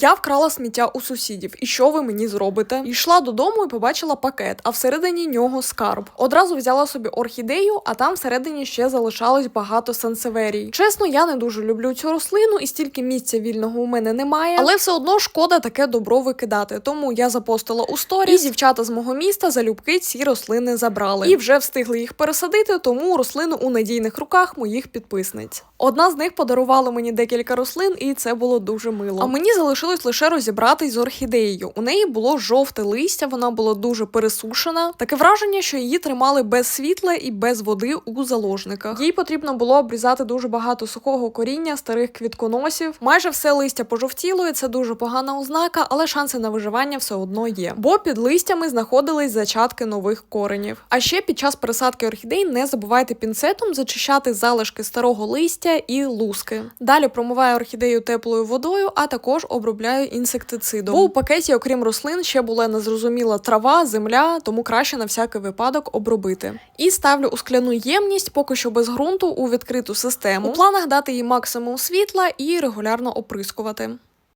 Я вкрала сміття у сусідів. І що ви мені зробите? Йшла додому і побачила пакет, а всередині нього скарб. Одразу взяла собі орхідею, а там всередині ще залишалось багато сансеверій. Чесно, я не дуже люблю цю рослину, і стільки місця вільного у мене немає. Але все одно шкода таке добро викидати. Тому я запостила у сторі. І дівчата з мого міста залюбки ці рослини забрали. І вже встигли їх пересадити, тому рослини у надійних руках моїх підписниць. Одна з них подарувала мені декілька рослин, і це було дуже мило. А мені залишилось лише розібратись з орхідеєю. У неї було жовте листя, вона була дуже пересушена. Таке враження, що її тримали без світла і без води у заложниках. Їй потрібно було обрізати дуже багато сухого коріння, старих квітконосів. Майже все листя пожовтіло, і це дуже погана ознака, але шанси на виживання все одно є. Бо під листями знаходились зачатки нових коренів. А ще під час пересадки орхідей не забувайте пінцетом зачищати залишки старого листя і луски. Далі промиваю орхідею теплою водою, а також обробляю інсектицидом. Бо у пакеті, окрім рослин, ще була незрозуміла трава, земля, тому краще на всякий випадок обробити. І ставлю у скляну ємність, поки що без ґрунту, у відкриту систему. У планах дати їй максимум світла і регулярно оприскувати.